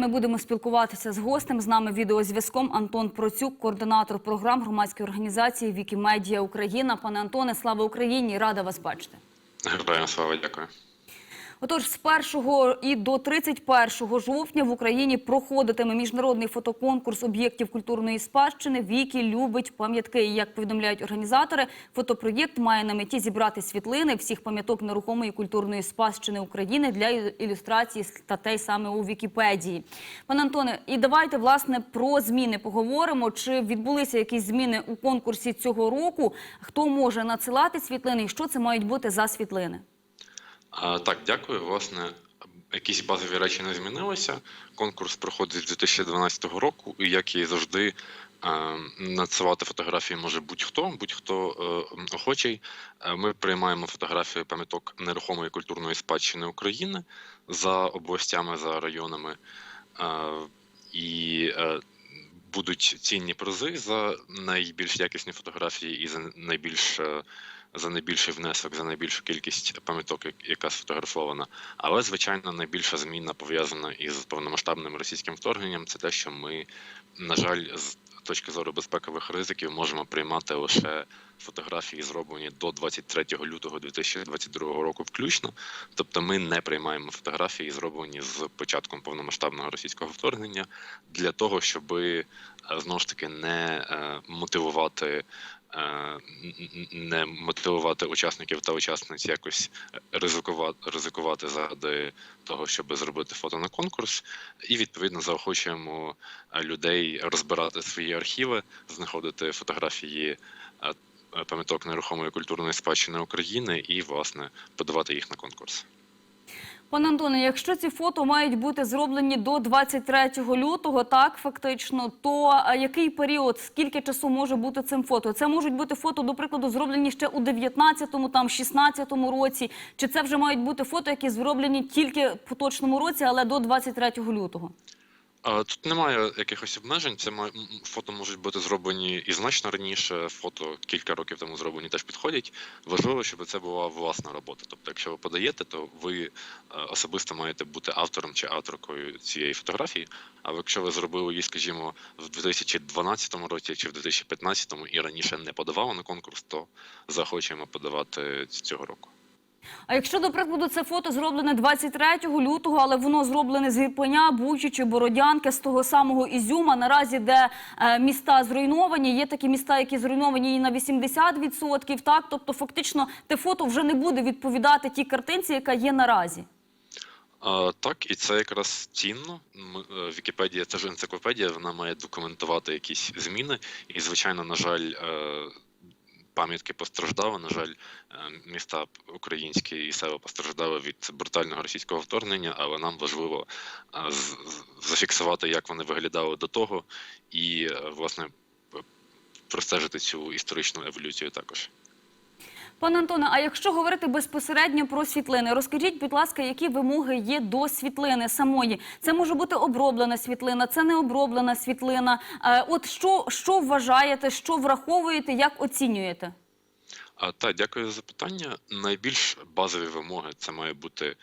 Ми будемо спілкуватися з гостем. З нами відеозв'язком Антон Процюк, координатор програм громадської організації Вікімедія Україна. Пане Антоне, слава Україні! Рада вас бачити. Героям слава, дякую. Отож, з 1 і до 31 жовтня в Україні проходитиме міжнародний фотоконкурс об'єктів культурної спадщини «Віки любить пам'ятки». Як повідомляють організатори, фотопроєкт має на меті зібрати світлини всіх пам'яток нерухомої культурної спадщини України для ілюстрації статей саме у Вікіпедії. Пане Антоне, і давайте власне про зміни поговоримо. Чи відбулися якісь зміни у конкурсі цього року? Хто може надсилати світлини і що це мають бути за світлини? Так, дякую. Власне, якісь базові речі не змінилися. Конкурс проходить з 2012 року, і як і завжди, е, надсилати фотографії може будь-хто, будь-хто е, охочий. Е, Ми приймаємо фотографії пам'яток нерухомої культурної спадщини України за областями, за районами. Е, І будуть цінні призи за найбільш якісні фотографії і за найбільш за найбільший внесок, за найбільшу кількість пам'яток, яка сфотографована. Але, звичайно, найбільша зміна пов'язана із повномасштабним російським вторгненням. Це те, що ми, на жаль, з точки зору безпекових ризиків, можемо приймати лише фотографії, зроблені до 23 лютого 2022 року, включно. Тобто, ми не приймаємо фотографії, зроблені з початком повномасштабного російського вторгнення, для того, щоб знову ж таки не е, мотивувати. Е, Не мотивувати учасників та учасниць якось ризикувати, ризикувати заради того, щоб зробити фото на конкурс, і відповідно заохочуємо е, людей розбирати свої архіви, знаходити фотографії е, е, пам'яток нерухомої культурної спадщини України і, власне, подавати їх на конкурс. Пане Антоне, якщо ці фото мають бути зроблені до 23 лютого, так фактично, то який період, скільки часу може бути цим фото? Це можуть бути фото, до прикладу, зроблені ще у 19-му, там 16-му році, чи це вже мають бути фото, які зроблені тільки в поточному році, але до 23 лютого? Тут немає якихось обмежень. Це фото можуть бути зроблені і значно раніше. Фото кілька років тому зроблені теж підходять. Важливо, щоб це була власна робота. Тобто, якщо ви подаєте, то ви е, особисто маєте бути автором чи авторкою цієї фотографії. А якщо ви зробили її, скажімо, в 2012 році чи в 2015 і раніше не подавали на конкурс, то захочемо подавати цього року. А якщо, до прикладу, це фото зроблене 23 лютого, але воно зроблене з Ірпеня, Бучі чи Бородянки, з того самого Ізюма, наразі, де е, міста зруйновані, є такі міста, які зруйновані і на 80%, так? Тобто, фактично, те фото вже не буде відповідати тій картинці, яка є наразі. Так, і це якраз цінно. Е, Вікіпедія це ж енциклопедія, вона має документувати якісь зміни. І, звичайно, на жаль, е, пам'ятки постраждали. На жаль, е, міста українські і села постраждали від брутального російського вторгнення, але нам важливо е, зафіксувати, як вони виглядали до того, і, е, власне, простежити цю історичну еволюцію також. Пане Антоне, а якщо говорити безпосередньо про світлини, розкажіть, будь ласка, які вимоги є до світлини самої? Це може бути оброблена світлина, це не оброблена світлина. Е, От що, що вважаєте, що враховуєте, як оцінюєте? А, та, дякую за запитання. Найбільш базові вимоги це має бути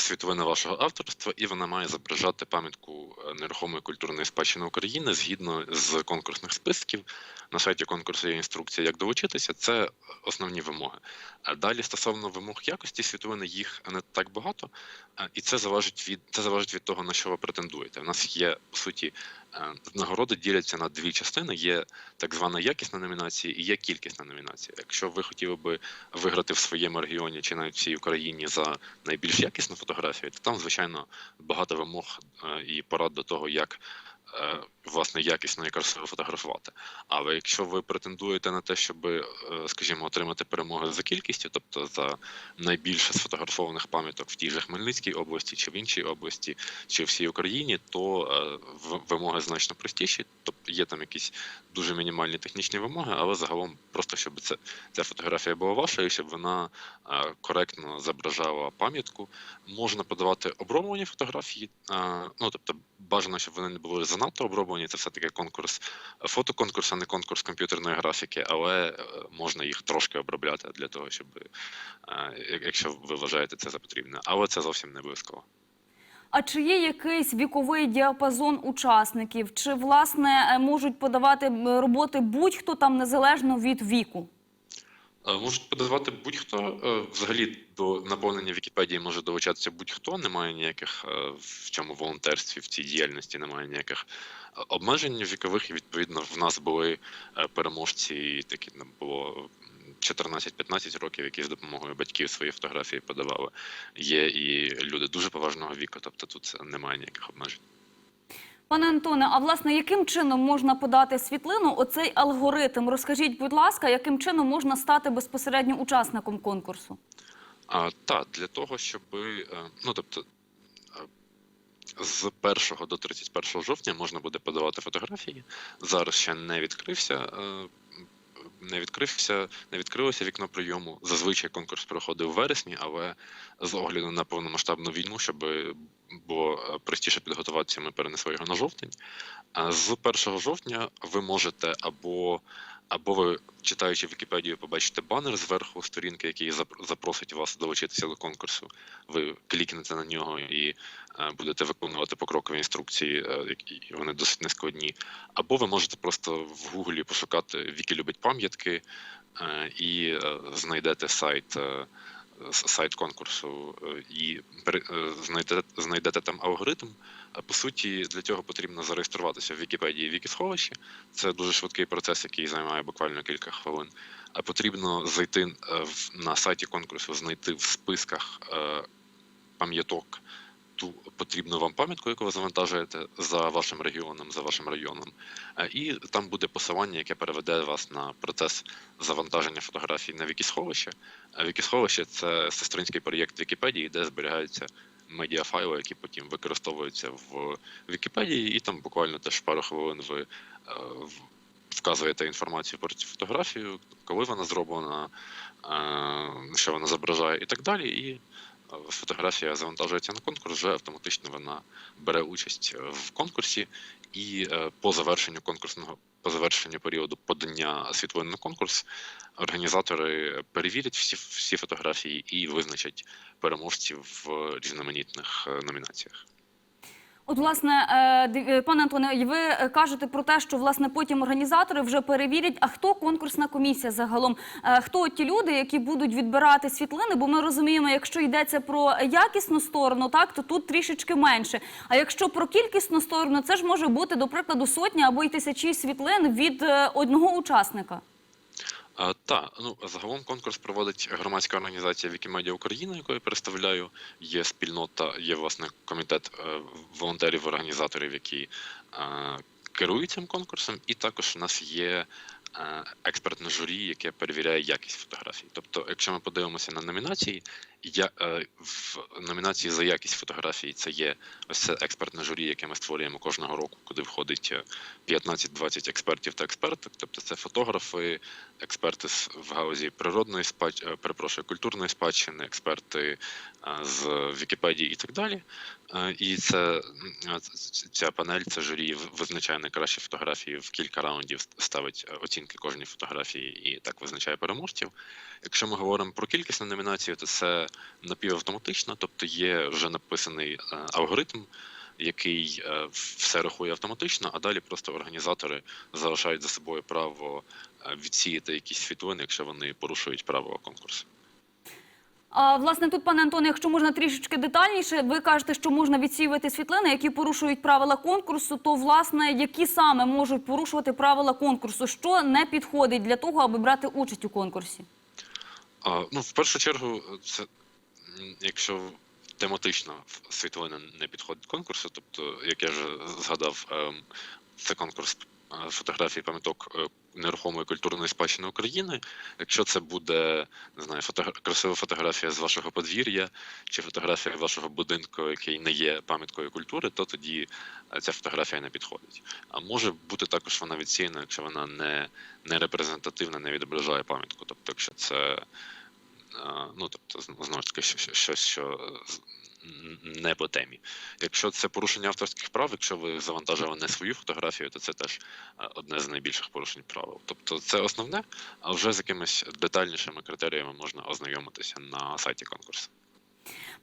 світлина вашого авторства, і вона має зображати пам'ятку е, нерухомої культурної спадщини України згідно з конкурсних списків. На сайті конкурсу є інструкція, як долучитися. Це основні вимоги. А далі стосовно вимог якості світлини, їх не так багато, е, і це залежить від це залежить від того, на що ви претендуєте. У нас є по суті нагороди діляться на дві частини: є так звана якісна номінація і є кількісна номінація. Якщо ви хотіли би виграти в своєму регіоні чи навіть всій Україні за найбільш якісну фотографію, то там, звичайно, багато вимог е, і порад до того, як е, власне якісно і красиво фотографувати. Але якщо ви претендуєте на те, щоб, е, скажімо, отримати перемоги за кількістю, тобто за найбільше сфотографованих пам'яток в тій же Хмельницькій області, чи в іншій області, чи всій Україні, то е, вимоги значно простіші. Тобто є там якісь дуже мінімальні технічні вимоги, але загалом просто щоб це ця фотографія була вашою, щоб вона е, коректно зображала пам'ятку. Можна подавати оброблені фотографії, ну тобто бажано, щоб вони не були занадто оброблені. Це все таки конкурс, фотоконкурс, а не конкурс комп'ютерної графіки, але е, можна їх трошки обробляти для того, щоб е, якщо ви вважаєте це за потрібне, але це зовсім не обов'язково. А чи є якийсь віковий діапазон учасників? Чи власне е, можуть подавати роботи будь-хто там незалежно від віку? Е, Можуть подавати будь-хто. Е, Взагалі до наповнення Вікіпедії може долучатися будь-хто. Немає ніяких е, в цьому волонтерстві, в цій діяльності немає ніяких обмежень вікових. І відповідно в нас були переможці, такі нам було м, 14-15 років, які з допомогою батьків свої фотографії подавали. Є і люди дуже поважного віку, тобто тут немає ніяких обмежень. Пане Антоне, а власне яким чином можна подати світлину? Оцей алгоритм. Розкажіть, будь ласка, яким чином можна стати безпосередньо учасником конкурсу? А, так, для того, щоб, ну тобто, е, з 1 до 31 жовтня можна буде подавати фотографії. Зараз ще не відкрився. Е, Не відкрився, не відкрилося вікно прийому. Зазвичай конкурс проходив у вересні, але з огляду на повномасштабну війну, щоб було е, простіше підготуватися, ми перенесли його на жовтень. А з 1 жовтня ви можете або або ви, читаючи Вікіпедію, побачите банер зверху сторінки, який зап- запросить вас долучитися до конкурсу. Ви клікнете на нього і е, будете виконувати покрокові інструкції, е, які вони досить нескладні. Або ви можете просто в Гуглі пошукати Вікі любить пам'ятки е, і знайдете сайт. Сайт конкурсу е, і е, знайдете, знайдете там алгоритм. По суті, для цього потрібно зареєструватися в Вікіпедії Вікісховищі. Це дуже швидкий процес, який займає буквально кілька хвилин. А потрібно зайти е, на сайті конкурсу, знайти в списках пам'яток ту потрібну вам пам'ятку, яку ви завантажуєте за вашим регіоном, за вашим районом. І там буде посилання, яке переведе вас на процес завантаження фотографій на Вікісховище. Вікісховище це сестринський проєкт Вікіпедії, де зберігаються медіафайли, які потім використовуються в Вікіпедії, і там буквально теж пару хвилин ви е, вказуєте інформацію про цю фотографію, коли вона зроблена, е, що вона зображає і так далі. І е, фотографія завантажується на конкурс, вже автоматично вона бере участь в конкурсі, і по завершенню конкурсного по завершенню періоду подання світлин на конкурс організатори перевірять всі, всі фотографії і визначать переможців в різноманітних е, номінаціях. От, власне, е, е, пане Антоне, ви е, кажете про те, що власне потім організатори вже перевірять, а хто конкурсна комісія загалом, хто ті люди, які будуть відбирати світлини, бо ми розуміємо, якщо йдеться про якісну сторону, так то тут трішечки менше. А якщо про кількісну сторону, це ж може бути, до прикладу, сотні або й тисячі світлин від одного учасника. Та, ну загалом конкурс проводить громадська організація Вікімедіа Україна, яку я представляю. Є спільнота, є власне комітет е, волонтерів-організаторів, які е, керують цим конкурсом, і також у нас є експертне журі, яке перевіряє якість фотографій. Тобто, якщо ми подивимося на номінації, я е, в номінації за якість фотографій це є ось це експертне журі, яке ми створюємо кожного року, куди входить е, 15-20 експертів та експерток. Тобто це фотографи, експерти в галузі природної спадщини, перепрошую, культурної спадщини, експерти е, з Вікіпедії і так далі. Е, І це е, ця панель, це журі визначає найкращі фотографії в кілька раундів, ставить е, оцінки кожній фотографії і так визначає переможців. Якщо ми говоримо про кількісну номінацію, то це напівавтоматично, тобто є вже написаний е, алгоритм, який е, все рахує автоматично, а далі просто організатори залишають за собою право е, відсіяти якісь світлини, якщо вони порушують правила конкурсу. А власне тут, пане Антоне, якщо можна трішечки детальніше, ви кажете, що можна відсіювати світлини, які порушують правила конкурсу. То власне які саме можуть порушувати правила конкурсу? Що не підходить для того, аби брати участь у конкурсі? А, ну, в першу чергу, це якщо тематично світлина не підходить конкурсу, тобто, як я вже згадав, ем, це конкурс е, фотографій пам'яток е, нерухомої культурної спадщини України. Якщо це буде не знаю, фото... красива фотографія з вашого подвір'я чи фотографія вашого будинку, який не є пам'яткою культури, то тоді е, ця фотографія не підходить. А може бути також вона відсіяна, якщо вона не, не репрезентативна, не відображає пам'ятку. Тобто, якщо це ну тобто знову ж таки щось, що- не по темі. Якщо це порушення авторських прав, якщо ви завантажили не свою фотографію, то це теж е, одне з найбільших порушень правил. Тобто це основне, а вже з якимись детальнішими критеріями можна ознайомитися на сайті конкурсу.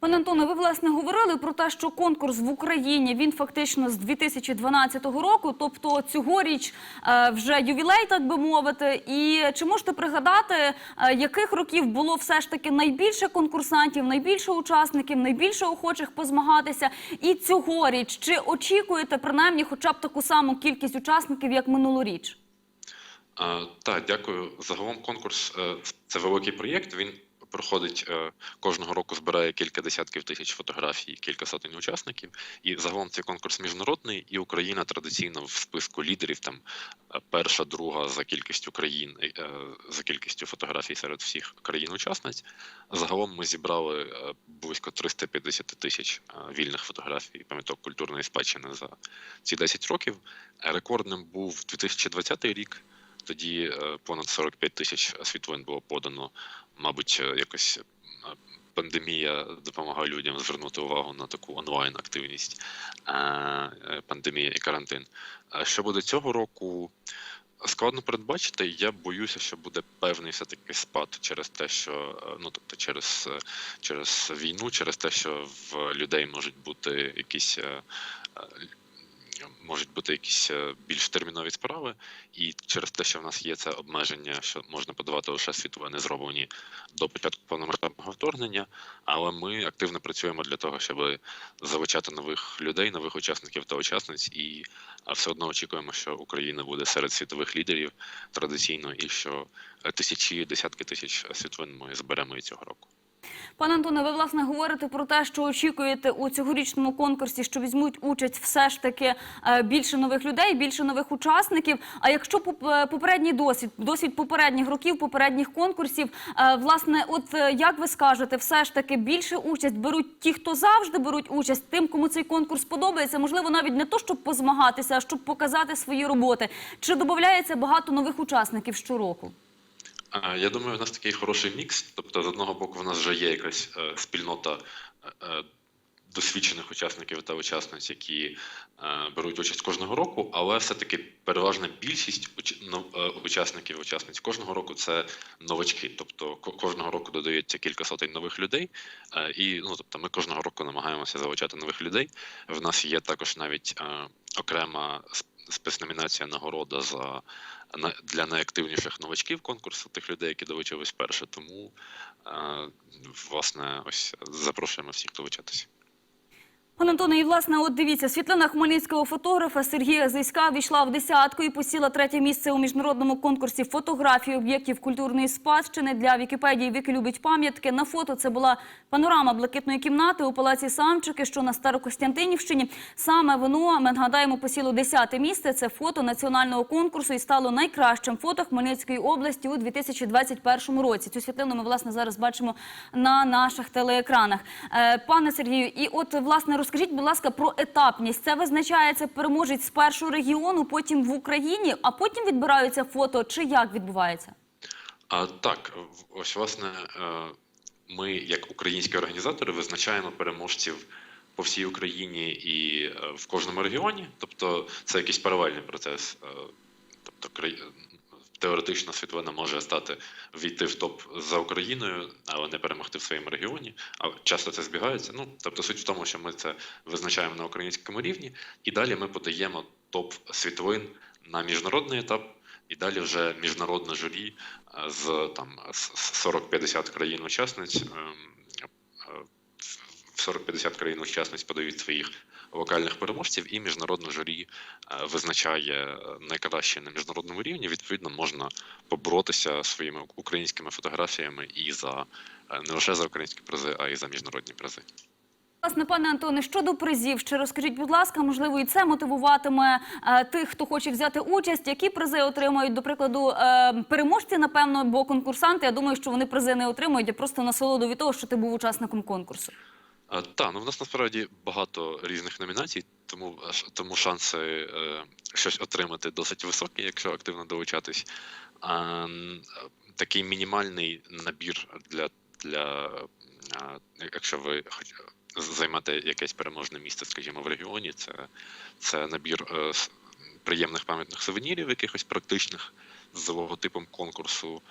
Пане Антоне, ви власне говорили про те, що конкурс в Україні він фактично з 2012 року, тобто цьогоріч е, вже ювілей, так би мовити. І чи можете пригадати, е, яких років було все ж таки найбільше конкурсантів, найбільше учасників, найбільше охочих позмагатися? І цьогоріч чи очікуєте принаймні хоча б таку саму кількість учасників, як минулоріч? Так, дякую. Загалом конкурс е, це великий проєкт. Він проходить е, кожного року, збирає кілька десятків тисяч фотографій, кілька сотень учасників. І загалом цей конкурс міжнародний, і Україна традиційно в списку лідерів там е, перша, друга за кількістю країн, е, за кількістю фотографій серед всіх країн-учасниць. Загалом ми зібрали близько 350 тисяч вільних фотографій пам'яток культурної спадщини за ці 10 років. Рекордним був 2020 рік. Тоді понад 45 тисяч світлин було подано. Мабуть, е, якось е, пандемія допомагає людям звернути увагу на таку онлайн активність. Е, Пандемія і карантин. Що буде цього року? Складно передбачити. Я боюся, що буде певний все-таки спад через те, що ну тобто через, через війну, через те, що в людей можуть бути якісь. Можуть бути якісь е, більш термінові справи, і через те, що в нас є це обмеження, що можна подавати лише світлини, зроблені до початку повномасштабного вторгнення. Але ми активно працюємо для того, щоб залучати нових людей, нових учасників та учасниць, і все одно очікуємо, що Україна буде серед світових лідерів традиційно, і що е, тисячі, десятки тисяч світлин ми зберемо і цього року. Пане Антоне, ви власне говорите про те, що очікуєте у цьогорічному конкурсі, що візьмуть участь все ж таки е, більше нових людей, більше нових учасників. А якщо е, попередній досвід, досвід попередніх років, попередніх конкурсів, е, власне, от як ви скажете, все ж таки більше участь беруть ті, хто завжди беруть участь, тим, кому цей конкурс подобається, можливо, навіть не то, щоб позмагатися, а щоб показати свої роботи. Чи додається багато нових учасників щороку? Я думаю, в нас такий хороший мікс. Тобто, з одного боку, в нас вже є якась е, спільнота е, е, досвідчених учасників та учасниць, які беруть участь кожного року, але все-таки переважна більшість ну, учасників учасниць кожного року це новачки. Тобто кожного року додається кілька сотень нових людей. І ну, тобто, ми кожного року намагаємося залучати нових людей. В нас є також навіть окрема сп- спецномінація нагорода за для найактивніших новачків конкурсу, тих людей, які долучились вперше. Тому, е, власне, ось запрошуємо всіх долучатися. Пане Антоне, і власне, от дивіться, світлина хмельницького фотографа Сергія Зиська війшла в десятку і посіла третє місце у міжнародному конкурсі фотографії об'єктів культурної спадщини для Вікіпедії Віки любить пам'ятки. На фото це була панорама блакитної кімнати у палаці Самчики, що на Старокостянтинівщині. Саме воно, ми нагадаємо, посіло десяте місце. Це фото національного конкурсу і стало найкращим фото Хмельницької області у 2021 році. Цю світлину ми власне зараз бачимо на наших телеекранах. Е, Пане Сергію, і от власне розкажіть, будь ласка, про етапність. Це визначається переможець з першого регіону, потім в Україні, а потім відбираються фото. Чи як відбувається? А так, ось власне, е, ми, як українські організатори, визначаємо переможців по всій Україні і е, в кожному регіоні. Тобто, це якийсь паралельний процес. Е, Тобто, теоретично світлина може стати війти в топ за Україною, але не перемогти в своєму регіоні. А часто це збігається. Ну тобто, суть в тому, що ми це визначаємо на українському рівні, і далі ми подаємо топ світлин на міжнародний етап. І далі вже міжнародне журі е, з там 40-50 країн-учасниць. ем, е, В 40-50 країн-учасниць подають своїх локальних переможців, і міжнародне журі е, визначає е, найкраще на міжнародному рівні. Відповідно, можна поборотися своїми українськими фотографіями і за е, не лише за українські призи, а й за міжнародні призи. Власне, пане Антоне, щодо призів, ще розкажіть, будь ласка, можливо, і це мотивуватиме е, тих, хто хоче взяти участь. Які призи отримають, до прикладу, е, переможці, напевно, бо конкурсанти. Я думаю, що вони призи не отримують, а просто насолоду від того, що ти був учасником конкурсу. Так, ну в нас насправді багато різних номінацій, тому тому шанси е, щось отримати досить високі, якщо активно долучатись. А, такий мінімальний набір для, для а, якщо ви хоч займете якесь переможне місце, скажімо, в регіоні, це, це набір е, приємних пам'ятних сувенірів, якихось практичних з логотипом конкурсу.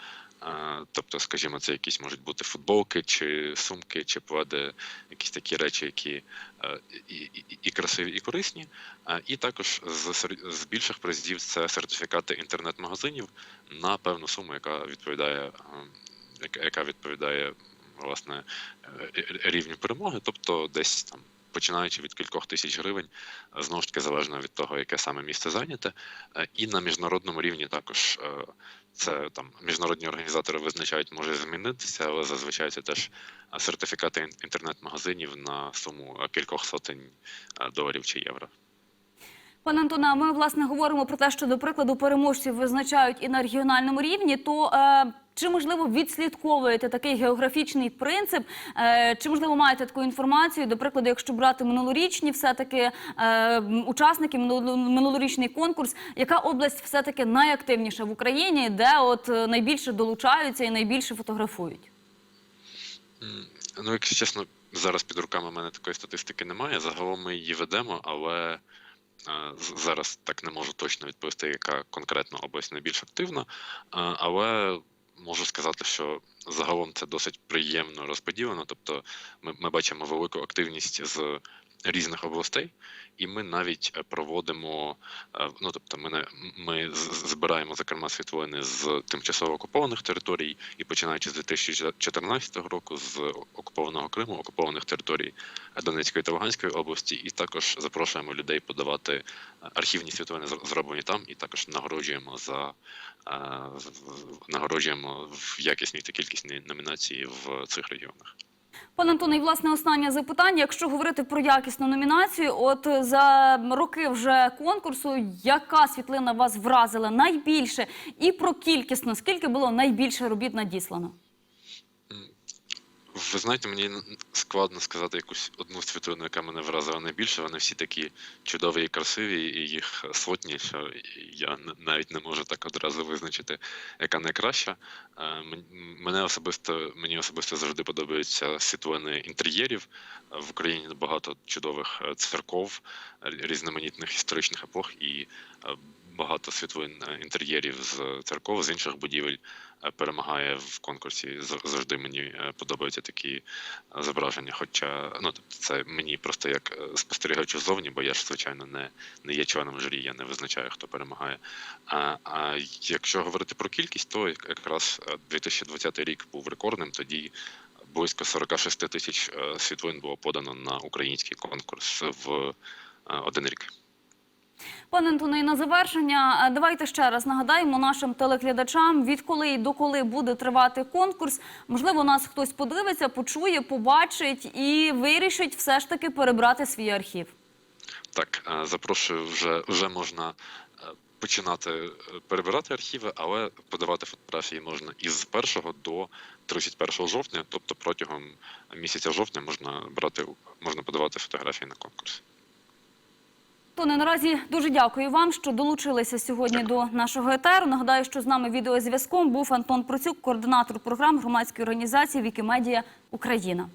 Тобто, скажімо, це якісь можуть бути футболки, чи сумки, чи пледи, якісь такі речі, які е, і, і, і красиві, і корисні. І також з, з більших призів це сертифікати інтернет-магазинів на певну суму, яка відповідає, е, яка- відповідає власне е, рівню перемоги, тобто десь там. Починаючи від кількох тисяч гривень, знову ж таки залежно від того, яке саме місце зайняте, і на міжнародному рівні також це там міжнародні організатори визначають, може змінитися, але зазвичай це теж сертифікати інтернет-магазинів на суму кількох сотень доларів чи євро. Пане Антоне, а ми власне говоримо про те, що до прикладу переможців визначають і на регіональному рівні. То е, чи можливо відслідковуєте такий географічний принцип? Е, чи можливо маєте таку інформацію? До прикладу, якщо брати минулорічні, все таки е, учасники минулорічний конкурс, яка область все таки найактивніша в Україні, де от е, найбільше долучаються і найбільше фотографують? Ну, якщо чесно, зараз під руками в мене такої статистики немає. Загалом ми її ведемо, але зараз так не можу точно відповісти, яка конкретно область найбільш активна. Але можу сказати, що загалом це досить приємно розподілено. Тобто ми, ми бачимо велику активність з різних областей, і ми навіть е, проводимо. е, Ну тобто, ми ми збираємо зокрема світлини з тимчасово окупованих територій, і починаючи з 2014 року з окупованого Криму, окупованих територій Донецької та Луганської області, і також запрошуємо людей подавати е, архівні світлини, зр- зроблені там, і також нагороджуємо за нагороджуємо в якісні та кількісні номінації в цих регіонах. Пане Антоне, і власне останнє запитання. Якщо говорити про якісну номінацію, от е, за роки вже конкурсу, яка світлина вас вразила найбільше, і про кількісно, скільки було найбільше робіт надіслано? Ви знаєте, мені складно сказати якусь одну світлину, яка мене вразила найбільше. Вони всі такі чудові і красиві, і їх сотні, що я навіть не можу так одразу визначити, яка найкраща. Е, Мене особисто мені особисто завжди подобаються світлини інтер'єрів. В Україні багато чудових е, церков, е, різноманітних історичних епох і багато світлин е, інтер'єрів з церков, з інших будівель е, перемагає в конкурсі. Завжди мені е, подобаються такі зображення. Хоча ну тобто це мені просто як спостерігачу ззовні, бо я ж звичайно не, не є членом журі, я не визначаю, хто перемагає. А, а якщо говорити про кількість, то як- якраз е, 2020 рік був рекордним. Тоді близько 46 тисяч світлин було подано на український конкурс в один рік. Пане Антоне, на завершення, е, давайте ще раз нагадаємо нашим телеглядачам, відколи і доколи буде тривати конкурс. Можливо, нас хтось подивиться, почує, побачить і вирішить все ж таки перебрати свій архів. Так, е, запрошую, вже, вже можна е, починати перебирати архіви, але подавати фотографії можна із 1 до 31 жовтня, тобто протягом місяця жовтня можна брати можна подавати фотографії на конкурс. Тоне, наразі дуже дякую вам, що долучилися сьогодні до нашого етеру. Нагадаю, що з нами відеозв'язком був Антон Процюк, координатор програм громадської організації Вікімедія Україна.